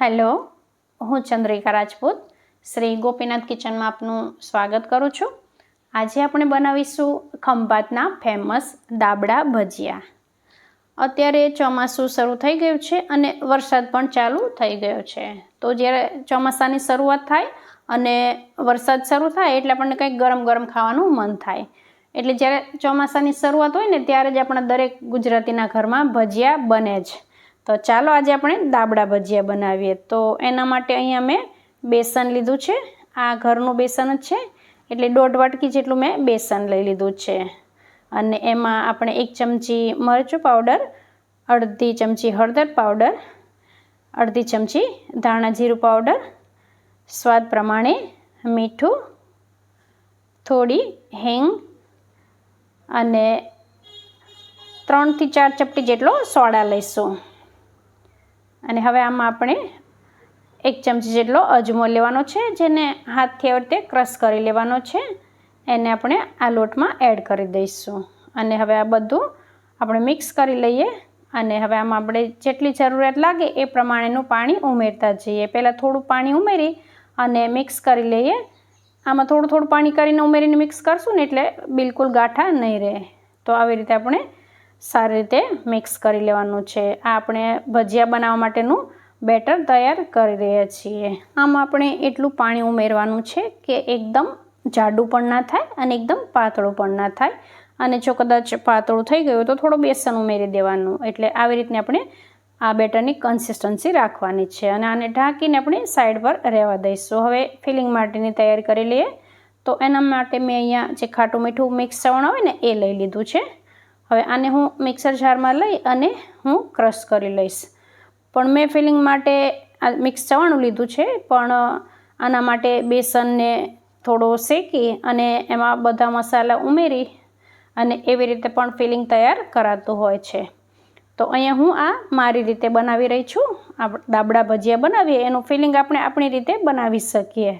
Hello, હું ચંદ્રિકા રાજપૂત, શ્રી ગોપીનાથ કિચનમાં આપનું સ્વાગત કરું છું. આજે આપણે બનાવીશું ખંભાતના ફેમસ દાબડા ભજીયા. અત્યારે ચોમાસું શરૂ થઈ ગયું છે અને વરસાદ પણ ચાલુ થઈ ગયો છે. તો જ્યારે ચોમાસાની શરૂઆત થાય અને વરસાદ શરૂ થાય એટલે આપણને કંઈક ગરમ ગરમ ખાવાનું મન થાય. એટલે જ્યારે ચોમાસાની શરૂઆત હોય ને ત્યારે જ આપણા દરેક ગુજરાતીના ઘરમાં ભજીયા બને જ. તો ચાલો આજે આપણે દાબડા ભજીયા બનાવીએ. તો એના માટે અહીંયા મેં બેસન લીધું છે. આ ઘરનું બેસન જ છે. એટલે દોઢ વાટકી જેટલું મેં બેસન લઈ લીધું છે. અને એમાં આપણે એક ચમચી મરચું પાવડર, અડધી ચમચી હળદર પાવડર, અડધી ચમચી ધાણા જીરું પાવડર, સ્વાદ પ્રમાણે મીઠું, થોડી હેંગ અને ત્રણથી ચાર ચપટી જેટલો સોડા લઈશું. અને હવે આમાં આપણે એક ચમચી જેટલો અજમો લેવાનો છે, જેને હાથથી આવી રીતે ક્રશ કરી લેવાનો છે. એને આપણે આ લોટમાં એડ કરી દઈશું. અને હવે આ બધું આપણે મિક્સ કરી લઈએ. અને હવે આમાં આપણે જેટલી જરૂરિયાત લાગે એ પ્રમાણેનું પાણી ઉમેરતા જઈએ. પહેલાં થોડું પાણી ઉમેરી અને મિક્સ કરી લઈએ. આમાં થોડું થોડું પાણી કરીને ઉમેરીને મિક્સ કરશું ને એટલે બિલકુલ ગાંઠા નહીં રહે. તો આવી રીતે આપણે સારી રીતે મિક્સ કરી લેવાનું છે. આ આપણે ભજીયા બનાવવા માટેનું બેટર તૈયાર કરી રહ્યા છીએ. આમાં આપણે એટલું પાણી ઉમેરવાનું છે કે એકદમ જાડું પણ ના થાય અને એકદમ પાતળું પણ ના થાય. અને જો કદાચ પાતળું થઈ ગયું તો થોડું બેસન ઉમેરી દેવાનું. એટલે આવી રીતને આપણે આ બેટરની કન્સિસ્ટન્સી રાખવાની છે. અને આને ઢાંકીને આપણે સાઈડ પર રહેવા દઈશું. હવે ફિલિંગ માટેની તૈયારી કરી લઈએ. તો એના માટે મેં અહીંયા જે ખાટું મીઠું મિક્સ ચવણ હોય ને એ લઈ લીધું છે. હવે આને હું મિક્સર જારમાં લઈ અને હું ક્રશ કરી લઈશ. પણ મેં ફિલિંગ માટે આ મિક્સ ચવાણું લીધું છે, પણ આના માટે બેસનને થોડો શેકી અને એમાં બધા મસાલા ઉમેરી અને એવી રીતે પણ ફિલિંગ તૈયાર કરાતું હોય છે. તો અહીંયા હું આ મારી રીતે બનાવી રહી છું. દાબડા ભજીયા બનાવીએ, એનું ફિલિંગ આપણે આપણી રીતે બનાવી શકીએ.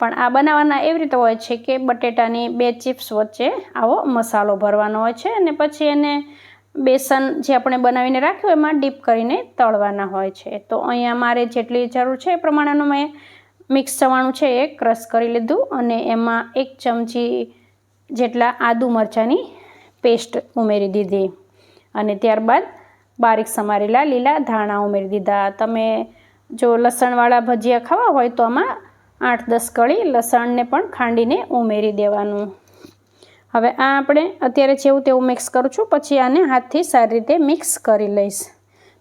પણ આ બનાવવાના એવી રીતે હોય છે કે બટેટાની બે ચિપ્સ વચ્ચે આવો મસાલો ભરવાનો હોય છે અને પછી એને બેસન જે આપણે બનાવીને રાખ્યું એમાં ડીપ કરીને તળવાના હોય છે. તો અહીંયા મારે જેટલી જરૂર છે એ પ્રમાણેનું મેં મિક્સ ચવાણું છે એ ક્રશ કરી લીધું અને એમાં એક ચમચી જેટલા આદુ મરચાંની પેસ્ટ ઉમેરી દીધી અને ત્યારબાદ બારીક સમારેલા લીલા ધાણા ઉમેરી દીધા. તમે જો લસણવાળા ભજીયા ખાવા હોય તો આમાં આઠ દસ કળી લસણને પણ ખાંડીને ઉમેરી દેવાનું. હવે આ આપણે અત્યારે જેવું તેવું મિક્સ કરું છું, પછી આને હાથથી સારી રીતે મિક્સ કરી લઈશ.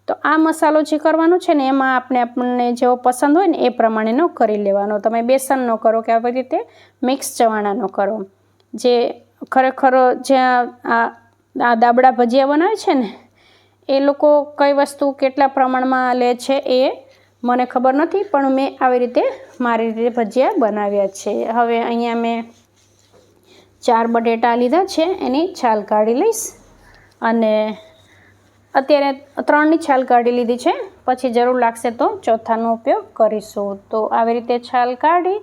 તો આ મસાલો જે કરવાનો છે ને, એમાં આપણે આપણને જેવો પસંદ હોય ને, એ પ્રમાણેનો કરી લેવાનો. તમે બેસનનો કરો કે આવી રીતે મિક્સ ચવાણાનો કરો. જે ખરેખર જ્યાં આ દાબડા ભજીયા બનાવે છે ને, એ લોકો કઈ વસ્તુ કેટલા પ્રમાણમાં લે છે એ મને ખબર નથી, પણ મેં આવી રીતે મારી રીતે ભજીયા બનાવ્યા છે. હવે અહીંયા મેં ચાર બટેટા લીધા છે, એની છાલ કાઢી લઈશ. અને અત્યારે ત્રણની છાલ કાઢી લીધી છે, પછી જરૂર લાગશે તો ચોથાનો ઉપયોગ કરીશું. તો આવી રીતે છાલ કાઢી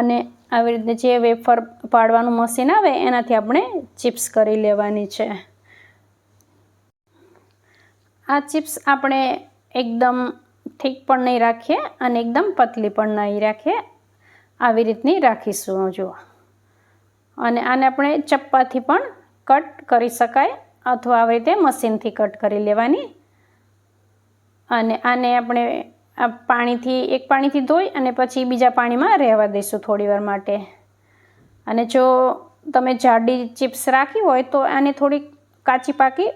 અને આવી રીતે જે વેફર પાડવાનું મશીન આવે, એનાથી આપણે ચિપ્સ કરી લેવાની છે. આ ચિપ્સ આપણે એકદમ ઠીક પણ નહીં રાખીએ અને એકદમ પતલી પણ નહીં રાખીએ, આવી રીતની રાખીશું જો અને આને આપણે ચપ્પાથી પણ કટ કરી શકાય અથવા આવી રીતે મશીનથી કટ કરી લેવાની. અને આને આપણે આ પાણીથી, એક પાણીથી ધોઈ અને પછી બીજા પાણીમાં રહેવા દઈશું થોડીવાર માટે. અને જો તમે જાડી ચિપ્સ રાખી હોય તો આને થોડી કાચી પાકી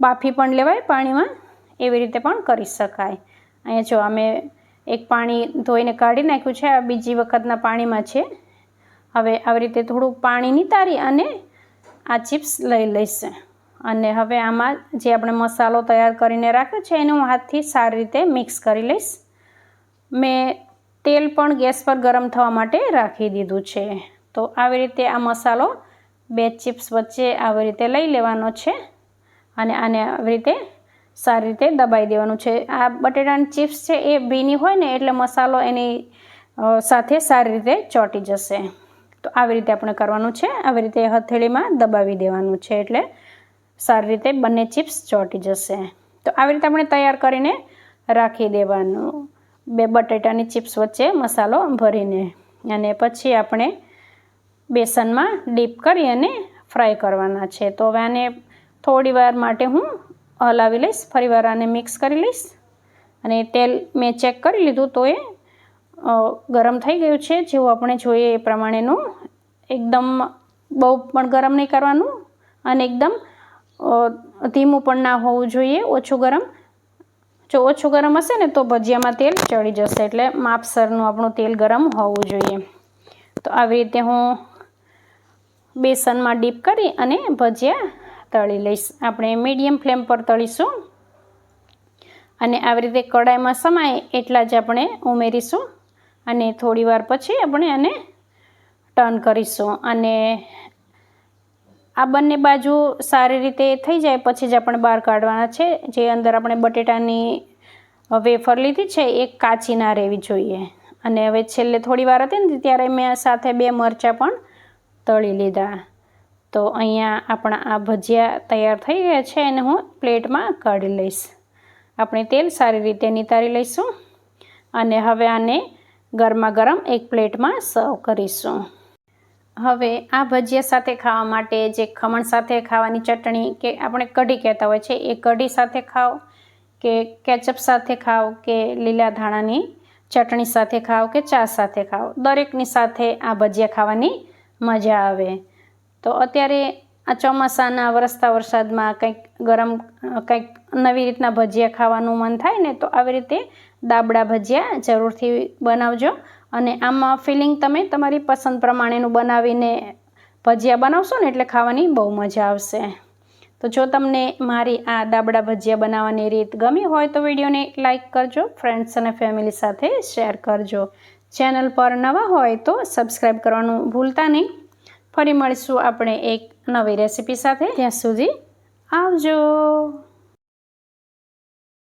બાફી પણ લેવાય પાણીમાં, એવી રીતે પણ કરી શકાય. અહીંયા જો અમે એક પાણી ધોઈને કાઢી નાખ્યું છે, આ બીજી વખતના પાણીમાં છે. હવે આવી રીતે થોડું પાણી નિતારી અને આ ચિપ્સ લઈ લઈશ. અને હવે આમાં જે આપણે મસાલો તૈયાર કરીને રાખ્યો છે, એને હું હાથથી સારી રીતે મિક્સ કરી લઈશ. મેં તેલ પણ ગેસ પર ગરમ થવા માટે રાખી દીધું છે. તો આવી રીતે આ મસાલો બે ચિપ્સ વચ્ચે આવી રીતે લઈ લેવાનો છે. અને આને આવી રીતે સારી રીતે દબાઈ દેવાનું છે. આ બટેટાની ચિપ્સ છે એ ભીની હોય ને એટલે મસાલો એની સાથે સારી રીતે ચોંટી જશે. તો આવી રીતે આપણે કરવાનું છે. આવી રીતે હથેળીમાં દબાવી દેવાનું છે એટલે સારી રીતે બંને ચિપ્સ ચોંટી જશે. તો આવી રીતે આપણે તૈયાર કરીને રાખી દેવાનું. બે બટેટાની ચિપ્સ વચ્ચે મસાલો ભરીને અને પછી આપણે બેસનમાં ડીપ કરી અને ફ્રાય કરવાના છે. તો હવે આને થોડી વાર માટે હું હલાવી લઈશ ફરીવાર આને મિક્સ કરી લઈશ. અને તેલ મેં ચેક કરી લીધું તો એ ગરમ થઈ ગયું છે, જેવું આપણે જોઈએ એ પ્રમાણેનું. એકદમ બહુ પણ ગરમ નહીં કરવાનું અને એકદમ ધીમું પણ ના હોવું જોઈએ, ઓછું ગરમ. જો ઓછું ગરમ હશે ને તો ભજીયામાં તેલ ચડી જશે, એટલે માપસરનું આપણું તેલ ગરમ હોવું જોઈએ. તો આવી રીતે હું બેસનમાં ડીપ કરી અને ભજીયા તળી લઈશ. આપણે મીડિયમ ફ્લેમ પર તળીશું. અને આવી રીતે કડાઈમાં સમાય એટલા જ આપણે ઉમેરીશું. અને થોડીવાર પછી આપણે આને ટર્ન કરીશું. અને આ બંને બાજુ સારી રીતે થઈ જાય પછી જ આપણે બહાર કાઢવાના છે. જે અંદર આપણે બટેટાની વેફર લીધી છે એ કાચી ના રહેવી જોઈએ. અને હવે છેલ્લે થોડી વાર હતી ને ત્યારે મેં સાથે બે મરચાં પણ તળી લીધા. તો અહીંયા આપણા આ ભજીયા તૈયાર થઈ ગયા છે એને હું પ્લેટમાં કાઢી લઈશ. આપણે તેલ સારી રીતે નિતારી લઈશું અને હવે આને ગરમા ગરમ એક પ્લેટમાં સર્વ કરીશું. હવે આ ભજીયા સાથે ખાવા માટે જે ખમણ સાથે ખાવાની ચટણી કે આપણે કઢી કહેતા હોય છે એ કઢી સાથે ખાઓ કે કેચઅપ સાથે ખાઓ કે લીલા ધાણાની ચટણી સાથે ખાઓ કે ચા સાથે ખાઓ. દરેકની સાથે આ ભજીયા ખાવાની મજા આવે. તો અત્યારે આ ચોમાસાના વરસતા વરસાદમાં કંઈક ગરમ કંઈક નવી રીતના ભજીયા ખાવાનું મન થાય ને તો આવી રીતે દાબડા ભજીયા જરૂરથી બનાવજો. અને આમાં ફિલિંગ તમે તમારી પસંદ પ્રમાણેનું બનાવીને ભજીયા બનાવશો ને એટલે ખાવાની બહુ મજા આવશે. તો જો તમને મારી આ દાબડા ભજીયા બનાવવાની રીત ગમી હોય તો વિડીયોને લાઇક કરજો, ફ્રેન્ડ્સ અને ફેમિલી સાથે શેર કરજો. ચેનલ પર નવા હોય તો સબસ્ક્રાઈબ કરવાનું ભૂલતા નહીં. ફરી મળીશું આપણે એક નવી રેસીપી સાથે. ત્યાં સુધી આવજો.